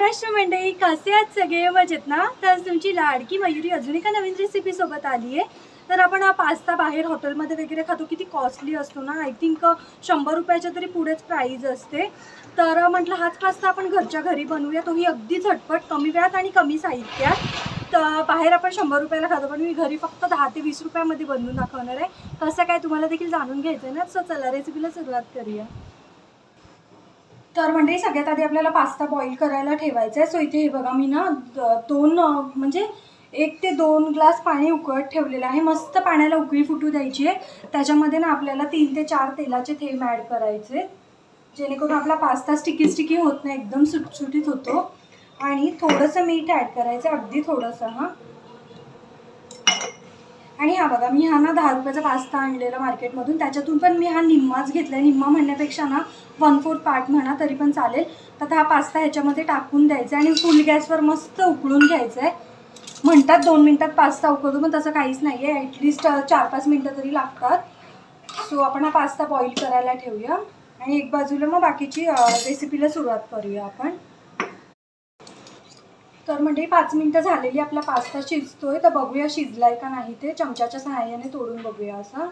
कसे आहेत सगळे? मजेत ना? तर तुमची लाडकी मयुरी अजून एका नवीन रेसिपी सोबत आली आहे. तर आपण हा पास्ता बाहेर हॉटेलमध्ये वगैरे खातो. किती कॉस्टली असतो ना? आय थिंक शंभर रुपयाच्या तरी पुढेच प्राईज असते. तर म्हटलं हाच पास्ता आपण घरच्या घरी बनवूया. तोही अगदी झटपट कमी वेळात आणि कमी साहित्यात. तर बाहेर आपण शंभर रुपयाला खातो. पण मी घरी फक्त दहा ते वीस रुपयामध्ये बनवून दाखवणार आहे. कसं काय तुम्हाला देखील जाणून घ्यायचं आहे ना? सो चला रेसिपीला सुरुवात करूया. तर म्हणजे सगळ्यात आधी आपल्याला पास्ता बॉईल करायला ठेवायचा आहे. सो इथे हे बघा मी ना द- दोन म्हणजे एक ते दोन ग्लास पाणी उकळत ठेवलेलं आहे. मस्त पाण्याला उकळी फुटू द्यायची आहे. त्याच्यामध्ये ना आपल्याला तीन ते चार तेलाचे थेंब ॲड करायचे जेणेकरून आपला पास्ता स्टिकी स्टिकी होत नाही एकदम सुटसुटीत होतो. आणि थोडंसं मीठ ॲड करायचं अगदी थोडंसं हां. आणि हा बघा मी हा ना दहा रुपयाचा पास्ता आणलेला मार्केटमधून. त्याच्यातून पण मी हा निम्माच घेतला आहे निम्मा म्हणण्यापेक्षा ना वन फोर्थ पार्ट म्हणा तरी पण चालेल. तर हा पास्ता ह्याच्यामध्ये टाकून द्यायचा आहे आणि फुल गॅसवर मस्त उकळून घ्यायचं आहे म्हणतात दोन मिनटात पास्ता उकळतो पण तसं काहीच नाही आहे ॲटलिस्ट चार पाच मिनटं तरी लागतात. सो आपण हा पास्ता बॉईल करायला ठेवूया. आणि एक बाजूला मग बाकीची रेसिपीला सुरुवात करूया आपण. तर म्हणजे पाच मिनटं झालेली आपला पास्ता शिजतोय. तर बघूया शिजलाय का नाही ते. चमच्याच्या सहाय्याने तोडून बघूया असं.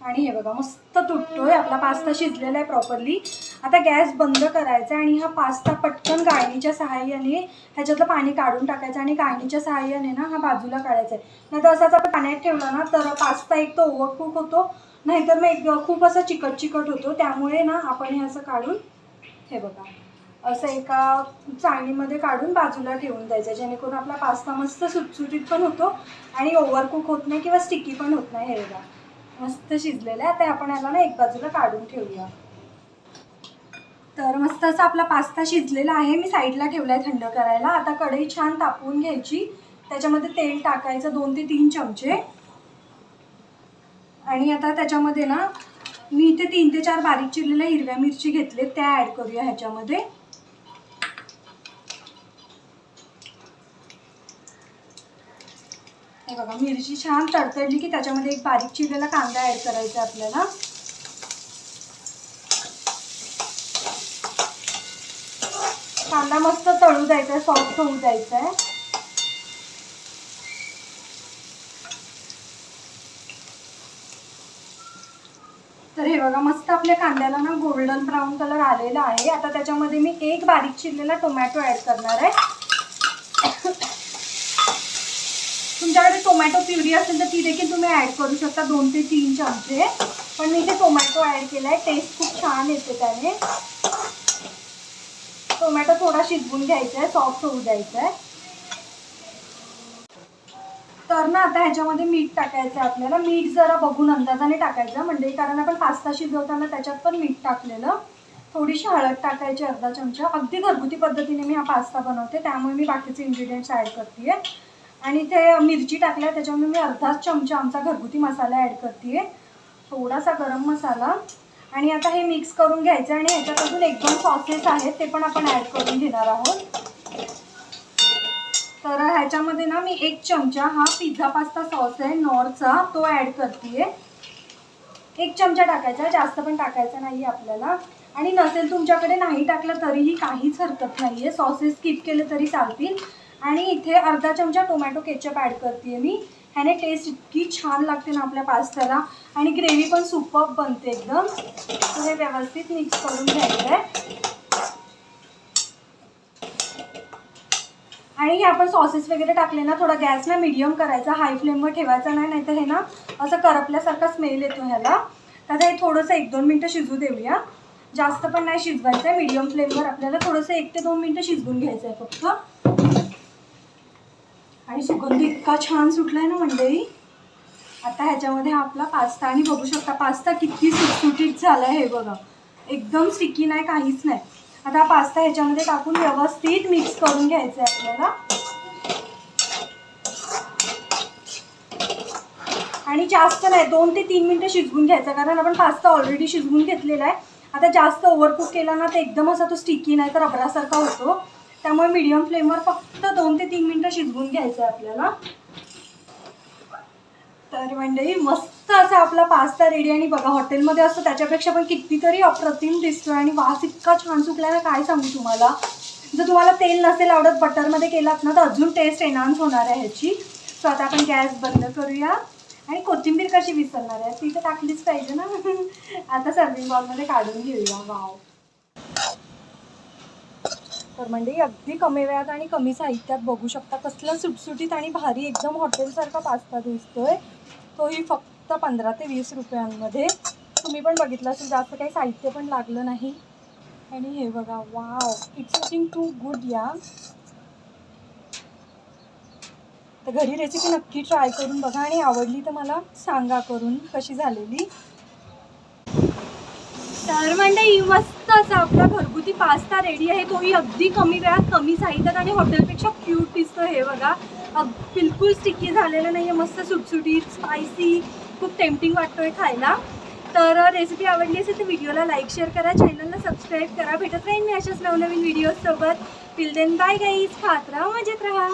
आणि हे बघा मस्त तुटतोय. आपला पास्ता शिजलेला आहे प्रॉपरली आता गॅस बंद करायचा आणि हा पास्ता पटकन गाळणीच्या सहाय्याने ह्याच्यातलं पाणी काढून टाकायचं आणि गाळणीच्या सहाय्याने ना हा बाजूला काढायचा आहे. नाही तर असाच आपण पाण्यात ठेवला ना तर पास्ता एक तर ओव्हरकूक होतो. नाहीतर मग एक खूप असं चिकट चिकट होतो. त्यामुळे ना आपण हे असं काढून हे बघा. असं एका चाळणीमध्ये काढून बाजूला ठेवून द्यायचं जेणेकरून आपला पास्ता मस्त सुटसुटीत पण होतो आणि ओव्हरकुक होत नाही किंवा स्टिकी पण होत नाही हे बघा. मस्त शिजलेलं आहे. आता आपण याला ना एक बाजूला काढून ठेवूया. तर मस्त असा आपला पास्ता शिजलेला आहे. मी साईडला ठेवला आहे थंड करायला. आता कढई छान तापवून घ्यायची. त्याच्यामध्ये तेल टाकायचं दोन ते तीन चमचे. आणि आता त्याच्यामध्ये ना मी इथे तीन ते चार बारीक चिरलेल्या हिरव्या मिरची घेतले त्या ॲड करूया ह्याच्यामध्ये. हे बघा मिरची छान तडतडली की त्याच्यामध्ये एक बारीक चिरलेला कांदा ॲड करायचा आहे आपल्याला. कांदा मस्त तळू द्यायचा आहे सॉफ्ट होऊ द्यायचा आहे तर हे बघा मस्त आपल्या कांद्याला ना गोल्डन ब्राऊन कलर आलेला आहे. आता त्याच्यामध्ये मी एक बारीक चिरलेला टोमॅटो ॲड करणार आहे तुमच्याकडे टोमॅटो प्युरी असेल तर ती देखील तुम्ही ॲड करू शकता. दोन ते तीन चमचे पण मी इथे टोमॅटो ॲड केला आहे टेस्ट खूप छान येते त्याने. टोमॅटो थोडा शिजवून घ्यायचा आहे सॉफ्ट होऊ द्यायचा आहे तर ना आता ह्याच्यामध्ये मीठ टाकायचं आहे आपल्याला. मीठ जरा बघून अंदाजाने टाकायचं. म्हणजे कारण आपण पास्ता शिजवताना त्याच्यात पण मीठ टाकलेलं. थोडीशी हळद टाकायची अर्धा चमचा. अगदी घरगुती पद्धतीने मी हा पास्ता बनवते. त्यामुळे मी बाकीचे इन्ग्रेडियंट्स ॲड करते आणि ते मिरची टाकल्या त्याच्यामुळे मी अर्धाच चमचा आमचा घरगुती मसाला ॲड करते थोडासा गरम मसाला. आणि आता हे मिक्स करून घ्यायचं आणि ह्याच्यात अजून एक दोन सॉसेस आहेत ते पण आपण ॲड करून घेणार आहोत. तर ह्याच्यामध्ये ना मी एक चमचा हा पिझ्झा पास्ता सॉस आहे नॉरचा तो ॲड करते एक चमचा टाकायचा जास्त पण टाकायचा नाही आपल्याला. आणि नसेल तुमच्याकडे नाही टाकलं तरीही काहीच हरकत नाही आहे सॉसेस स्किप केले तरी चालतील. आणि इथे अर्धा चमचा टोमॅटो केचप ॲड करते मी. ह्याने टेस्ट इतकी छान लागते ना आपल्या पास्त्याला. आणि ग्रेव्ही पण सुपर बनते एकदम. तर हे व्यवस्थित मिक्स करून घ्यायचं आहे आणि हे आपण सॉसेस वगैरे टाकले ना थोडा गॅस ना मिडियम करायचा हाय फ्लेमवर ठेवायचा नाही नाहीतर हे ना असं करपल्यासारखा स्मेल येतो ह्याला. तर हे थोडंसं एक दोन मिनटं शिजू देऊया. जास्त पण नाही शिजवायचं आहे मीडियम फ्लेमवर आपल्याला थोडंसं एक ते दोन मिनटं शिजवून घ्यायचं आहे फक्त. आणि सुगंध इतका छान सुटला आहे ना मंडळी. आता ह्याच्यामध्ये आपला पास्ता आणि बघू शकता पास्ता किती सुटसुटीत झाला आहे हे बघा. एकदम स्टिकी नाही काहीच नाही. आता हा पास्ता ह्याच्यामध्ये टाकून व्यवस्थित मिक्स करून घ्यायचं आहे आपल्याला. आणि जास्त नाही दोन ते तीन मिनटं शिजवून घ्यायचं कारण आपण पास्ता ऑलरेडी शिजवून घेतलेला आहे. आता जास्त ओव्हरकुक केला ना तर एकदम असा तो स्टिकी नाही तर रबरासारखा होतो. त्यामुळे मीडियम फ्लेमवर फक्त दोन ते तीन मिनटं शिजवून घ्यायचं आहे आपल्याला. तर मंडळी मस्त असा आपला पास्ता रेडी आणि बघा हॉटेलमध्ये असतो त्याच्यापेक्षा पण कितीतरी अप्रतिम दिसतो आणि वास इतका छान सुटला ना काय सांगू तुम्हाला? जर तुम्हाला तेल नसेल आवडत बटरमध्ये केलात ना तर अजून टेस्ट एनहान्स होणार आहे ह्याची. सो आता आपण गॅस बंद करूया. आणि कोथिंबीर कशी विसरणार आहे? ती तर टाकलीच पाहिजे ना. आता सर्विंग बॉलमध्ये काढून घेऊया. वाव तर म्हणजे अगदी कमी वेळात आणि कमी साहित्यात बघू शकता. कसलं सुटसुटीत आणि भारी एकदम हॉटेलसारखा पास्ता दिसतोय. तोही फक्त पंधरा ते वीस रुपयांमध्ये. तुम्ही पण बघितलं असेल जास्त काही साहित्य पण लागलं नाही. आणि हे बघा wow it's looking too good या तर घरी रेसिपी नक्की ट्राय करून बघा आणि आवडली तर मला सांगा करून कशी झालेली. तर म्हणजे मंडळी मस्त असा आपला घरगुती पास्ता रेडी आहे. तोही अगदी कमी वेळात कमी साहित्यात आणि हॉटेलपेक्षा क्यूट दिसतो हे बघा. अग बिलकुल स्टिकी झालेलं नाही आहे मस्त सुटसुटीत स्पायसी खूप टेम्पटिंग वाटतोय खायला. तर रेसिपी आवडली असेल तर व्हिडिओला लाईक शेअर करा. चॅनलला सबस्क्राईब करा. भेटत राहीन मी अशाच नवनवीन व्हिडिओजसोबत टिल देन बाय गाईज खात राहा मजेत राहा.